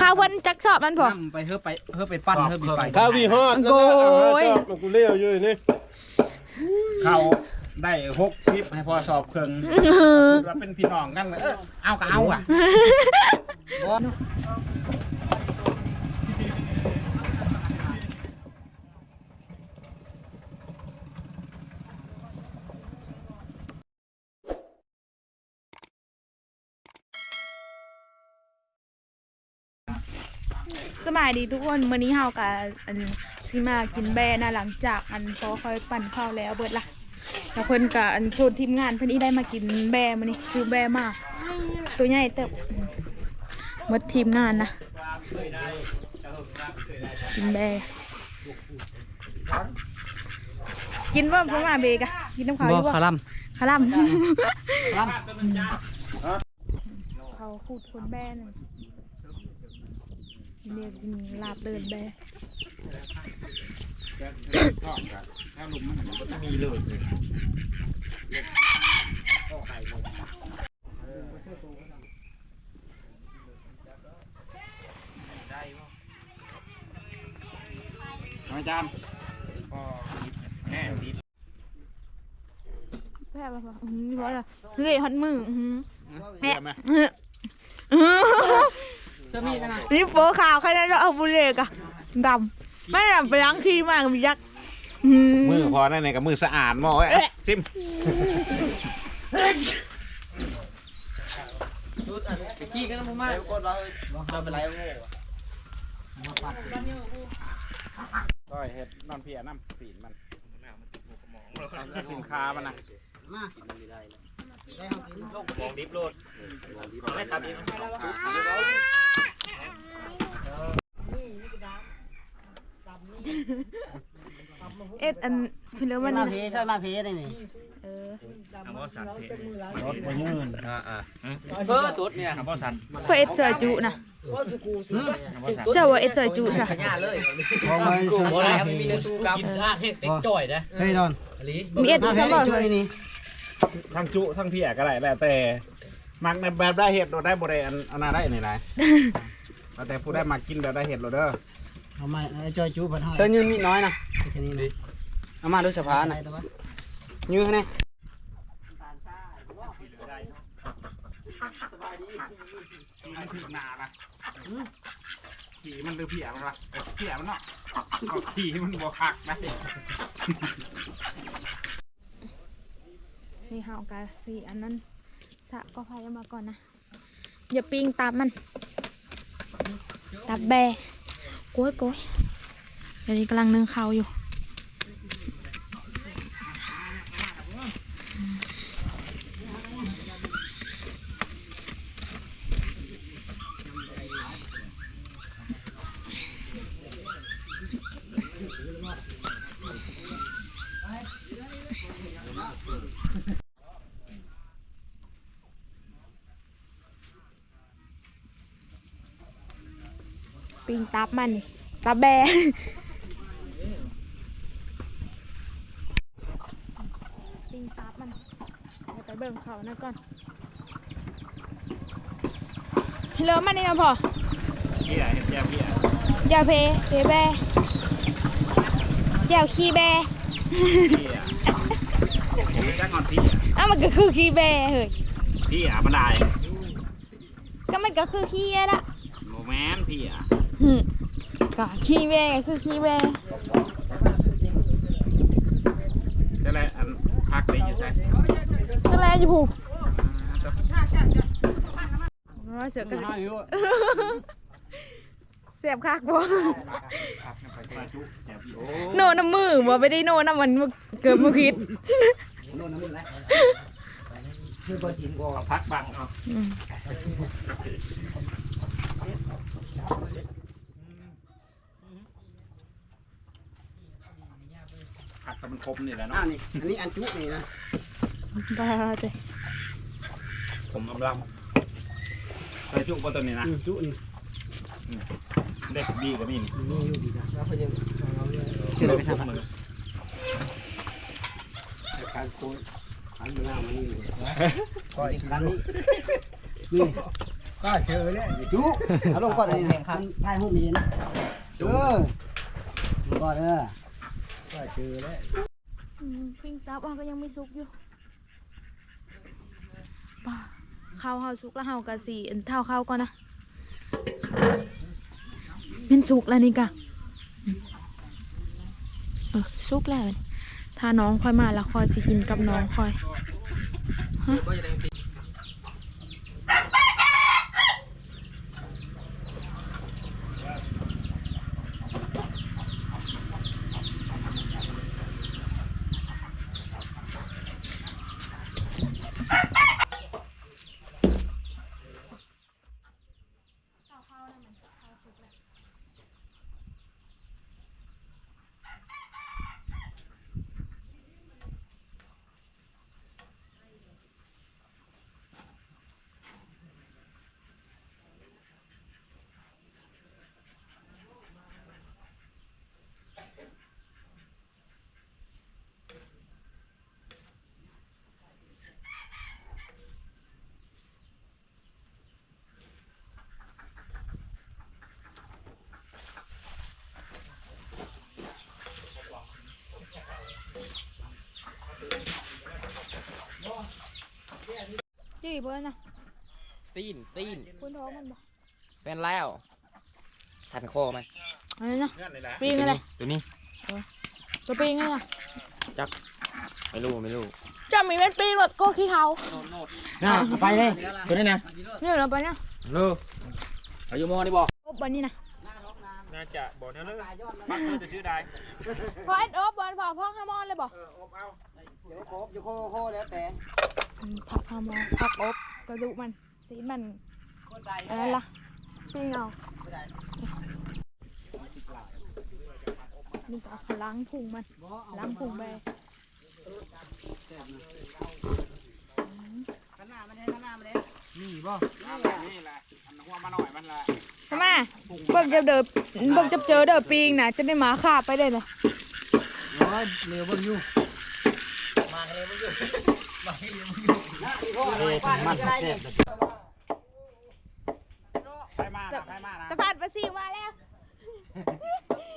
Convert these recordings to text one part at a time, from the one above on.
ข้าวเพิ่นจักชอบมันพอนำไปเฮ้อไปเฮ้อไปปั้นเฮ้อไปไปข้าววีฮอดโอ้ยกูเลี้ยวอยู่นี่เขาได้หกชิปให้พอสอบเครื่องเราเป็นพี่น้องกันเออเอาก็เอาอะ สบายดีทุกคนมื้อนี้เฮากับอันสิมากินแบร์นะหลังจากอันพอคอยปั่นข้าวแล้วเบิดละแล้วเพิ่นกับอันชวนทีมงานเพิ่นอีได้มากินแบร์มื้อนี้ซื้อแบร์มาตัวใหญ่เติบหมดทีมงานนะกินแบร์กินบ่พ่อมาเบกะกินน้ำขาวอยู่บ่คารัมคาร่ำคารัมเขาขูดคนแบร์ หนึ่งเรียกกินลาบเดินแบร์ถ้าลุมมันมีเลยอาจารย์แม่ดีแพ้ป่ะป่ะอืมนี่เพราะอะไรเฮ้ยฮัดมืออืมแม่ไหมอื้ออื้อ เชื่อมีกันนะนี่โฟขาวใครได้แล้วเอาบุเรกอะดำไม่ดำไปล้างขี้มากมียักษ์อืมือพอได้ไหนกับมือสะอาดมอไว้ซิมไปขี้กันนะมึงมาเราเป็นไรโง่ก็เห็ดนอนเพียน้ำสีนมันเอาสินค้ามันนะเอ็ด อันฟิลเลอร์มันมานี่เพนะช่วยมาเพได้นี่เออรถมันยืนอ่าอ่าเบอร์ตุ๊ดเนี่ยครับพ่อสันเพื่อเอ็ดจอยจุนะเจ้าว่าเอ็ดจอยจุใช่พอมาช่วยมาเพกินสะอาดเฮ็ดเต็กจ่อยนะเฮ้ยดอนมีเอ็ดมาเพสำหรับช่วยนี่ ทั้งจุทั้งเพียก็ได้แล้วแต่มักในแบบได้เห็ดเราได้บ่ได้อันอันน่าได้นี่ไรแล้วแต่ผู้ได้มากินแบบได้เห็ดเราเด้อเอามาไอ้จอยจูบัดห้องเชิญยืนนิดน้อยนะแค่นี้นะเอามาดูสะพานอะไรนะตัววะยืนให้แน่สีมันถึงหนาละสีมันดูเพียมันละเพียมันเนาะเอาสีมันบวคักนะ นี่เฮากาสีอันนั้นสะก็พายามาก่อนนะ อย่าปิงตับมัน ตับแบกโก้ยโก้ยเดี๋ยวนี้กำลังนึ่งข้าวอยู่ ปิงตับมันนี่ตับแบร์ปิงตับมันเอาไปเบิ่งเขานะก่อนฮัลโหลมันนี่นะพ่อเพียเห็ดแย่เพียแจวเพเพแบร์แจวขี้แบร์เพียจ้างงอนเพียอ้าวมันก็คือขี้แบร์เฮ้ยเพียบันไดก็มันก็คือขี้อะละโมแมนเพียหึ ก็ขี้แบร์ก็คือขี้แบร์จะไรอันพักได้อยู่ใช่ก็แล้วอยู่ผูอ๋อเสือกกันให้อยู่เสียบคักบ่พักไปไปจุแย่พี่โอ้โนน้ำมือบ่ไม่ได้โนน้ำมันเกิดมาคิดโน่นน้ำมันแล้วคือบ่จริงบ่พักบังเอา อืมพักแต่มันคมนี่แหละอ่าเนาะนี่อันนี้อันจุนี่นะบ้าเจ้ผมอำลำไปจุบนตัวนี้นะอืมจุนี่เด็กดีกับนี่นี่นี่อยู่ดีนะแล้วก็ยังเอาเลยเชื่อไปทำมันการโคนอันอยู่หน้ามันนี่ก็อีกครั้งนี้นี่ก็เจอแล้วจุเอาลงก่อนเลยนะมันถ่ายรูปมีนะเออลงก่อนเออ ก็เจอแล้วอืมปิ้งตับอะก็ยังไม่สุกอยู่ป่าข้าวเฮาสุกแล้วเฮากะสีอันเท่าข้าวก่อนนะมันสุกแล้วนี่กะเออสุกแล้วถ้าน้องค่อยมาแล้วค่อยสิกินกับน้องค่อยฮะ เบิ้ลนะซีนซีนคุณท้องมันบ่เป็นแล้ว สันคอมันอะไรนะเงื่อนเลยนะปิ้งอะไรตัวนี้ตัวปิ้งอะไรนะไม่รู้ไม่รู้จะมีเป็นปิ้งแบบโก้ขี้เท้าน่าไปเลยตัวนี้นะเนี่ยเราไปเนี่ยรู้อายุมอนี่บอกอบบันนี้นะน่าจะบอกเนี่ยเลยมักเธอจะชื่อใดพอเอ็ดอบบอลพอพ่อฮามอนเลยบ่เอออบเอาเดี๋ยวโคบเดี๋ยวโคโคแล้วแต่อืม ผักฮามอนผักอบกระดูกมันสีมันอันนั้นล่ะปิ้งเอานี่ก็เอาล้างพุงมันล้างพุงแบข้างหน้ามาเลยข้างหน้ามาเลยนี่บ่นี่แหละอันหัวมาหน่อยมันละทำไมเบิ่งจะเด้อเบิ่งจะเจอเด้อปิ้งนะจะได้หมาขาบไปได้เลยโอ้ยเร็วเบิ่งอยู่มันเสร็จ ไปมานะไปมานะตะพัดประสีมาแล้ว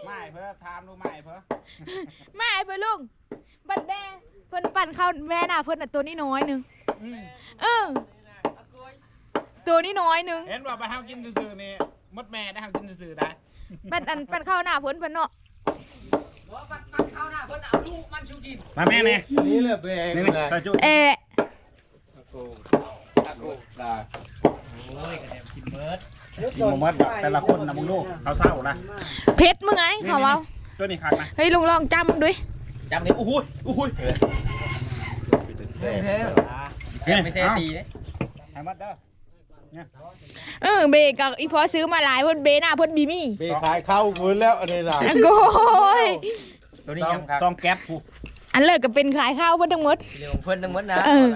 ไม่เพื่อทามดูไม่เพื่อมาไอ้เพื่อนลุงบัดแม่เพิ่อนปั่นเข้าแม่น่ะเพิ่นน่ะตัวนี้น้อยหนึงเออตัวนี้น้อยหนึงเห็นว่าไปทำกินซื่อๆนี่มดแม่ได้ทำกินซื่อๆได้ ปั่นอันปั่นเข้าหน้าเพิ่อนเพิ่นเนาะ มาแม่เนี่ยนี่แหละแบกนี่เลยใส่จุเอะกินหมมดแต่ละคนนะมึงลูกเขาเศร้านะเพชรมึงไงเขาเอาตัวนี้คักนะเฮ้ยลุงลองจำมึงด้วยจำเนี่ยอู้หูยอู้หูยแซ่บเสียไม่เสียตีเลยให้มดเด้อ เออเบกับอีพอซื้อมาหลายเพิ่นเบหน้าเพิ่นบีมี่ไปขายข้าวกูแล้วอันนี้ล่ะอะโกยตัวนี้ซองยังครับซองแก๊สกูอันเลิกก็เป็นขายข้าวเพิ่นทั้งหมด เรื่องเพิ่นทั้งหมดนะเออ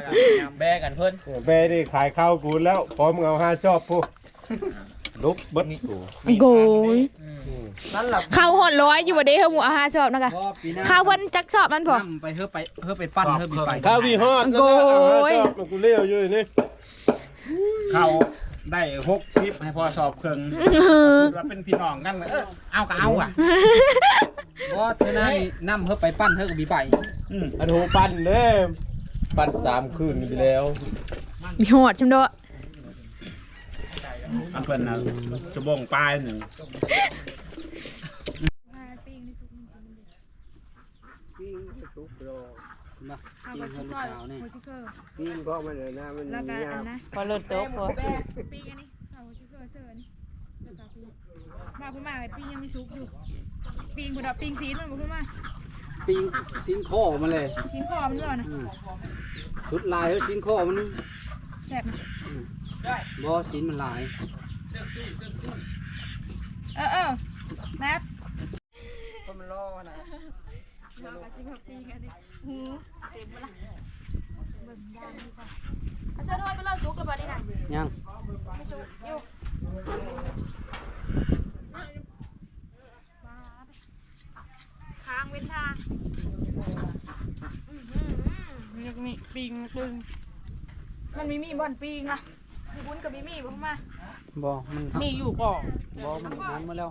แบกันเพิ่นแบนี่ขายข้าวกูแล้วพร้อมเอาห้าชอบพวกลุกเบิดกูโกยนั่นแหละข้าวหอดร้อยอยู่บ่เด้เฮาหมูอาหารชอบนะคะพอปีหน้าข้าวเพิ่นจักชอบมันพอนำไปเฮือไปเฮือไปปั้นเฮือไปไปข้าววีฮอดโอ้ยชอบกูเลี้ยวอยู่นี่ เขาได้หกชิปให้พอสอบเครื่องพูดว่าเป็นพี่น้องกันเลยเออเอาก็เอาอะเพราะเธอหน้านี่นำเฮือไปปั้นเฮือกับบีไปอืมอันโหปั่นเด้ปั่นสามคืนไปแล้วมีหอดจำเด้ออันเพิ่นนะจะบ่งปลายหนึ่ง มากินเฮือลูกสาวนี่นี่ก็มันเลยนะมันแล้วก็อันนะพอเลิศโต๊ะพอปีอันนี้ข้าวชิคเกอร์เซิร์นี่แล้วก็ปีมาพุ่นมาไอ้ปียังมีซุกอยู่ปีงพุ่นดอกปีงซีนมันบ่พุ่นมาปิ้งชิ้นข้อมาเลยชิ้นคอมันด้วยนะอืมชุดลายเฮือชิ้นข้อมันแซ่บนะบ่ชิ้นมันลายเออเออแมปคนมันรอนะ เราก็สิมาปีกันดิหูเต็มบ่ล่ะเบิ่งยามดีกว่าเอาเชิญทอดไปเลยซุกแล้วบัดนี้น่ะยังไม่ซุกอยู่มาไปค้างเว้นทางอื้อหือมันยังมีปีงตึงมันมีมีบ่อนปีงอะมีบุญกับมีมีบ่เข้ามาเบ่มันมีอยู่ก่อนบ่มันหันมาแล้ว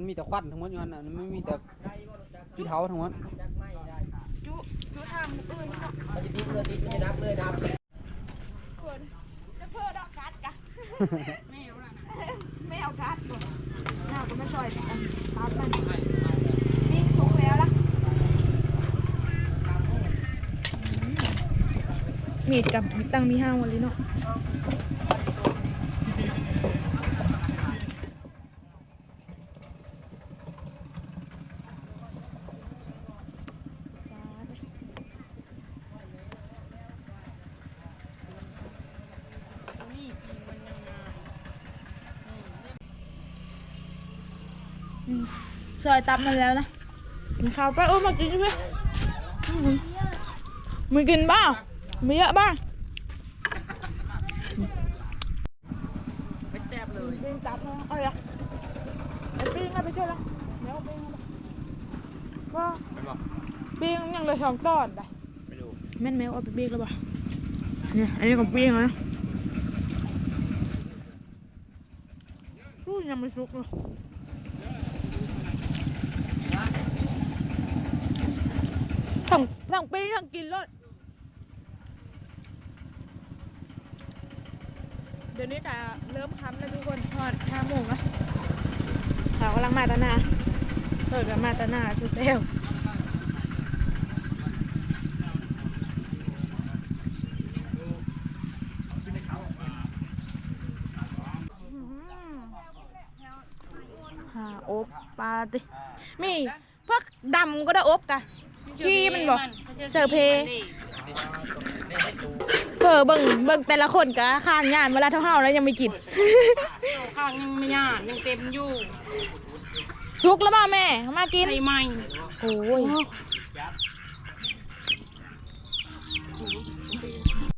มันมีแต่ควันทั้งหมดอยู่นั่นน่ะมันไม่มีแต่ขี้เท้าทั้งหมดจุจุทางอื่นเนาะมันจะดิ้นเลยดิ้นมันจะดับเลยดับคนจะเพิ่ดอกกัดกะแมวน่ะแมวกัดบ่แมวก็ไม่ซอยแต่กันตัดมันนี่สุกแล้วล่ะมีดกับตั้งมีห้างวันเลยเนาะ ซอยตับมันแล้วนะกินข้าวไปโอ้มากินใช่ไหมมึงกินบ้างมีเยอะบ้างไม่แซ่บเลยปิ้งตับเนาะเอาอย่าไอ้ปิ้งเอาไปช่วยละเดี๋ยวเอาปิ้งเอาไปว่าปิ้งยังเหลือสองตอนไปไม่รู้แม่นแมวเอาไปปิ้งแล้วป่ะเนี่ยอันนี้ของปิ้งแล้วนะอู้ยยังไม่สุกเลย ทั้งปิ้งทั้งกินเลยเดี๋ยวนี้กะเริ่มค้ำแล้วทุกคนทอดห้าโมงแล้วเขากำลังมาตานาเปิดกันมาตานาสุดเซลหาอบปลาติมีพวกดำก็ได้อบกะขี้มันบอก เสิร์ฟเพเพื่อเบิ่งเบิ่งแต่ละคนกะข้างงานเวลาเท่าเฮาแล้วยังไม่กินข้างยังไม่ย่านยังเต็มอยู่ชุกแล้วบ่แม่ มากินไทยใหม่โอ้ย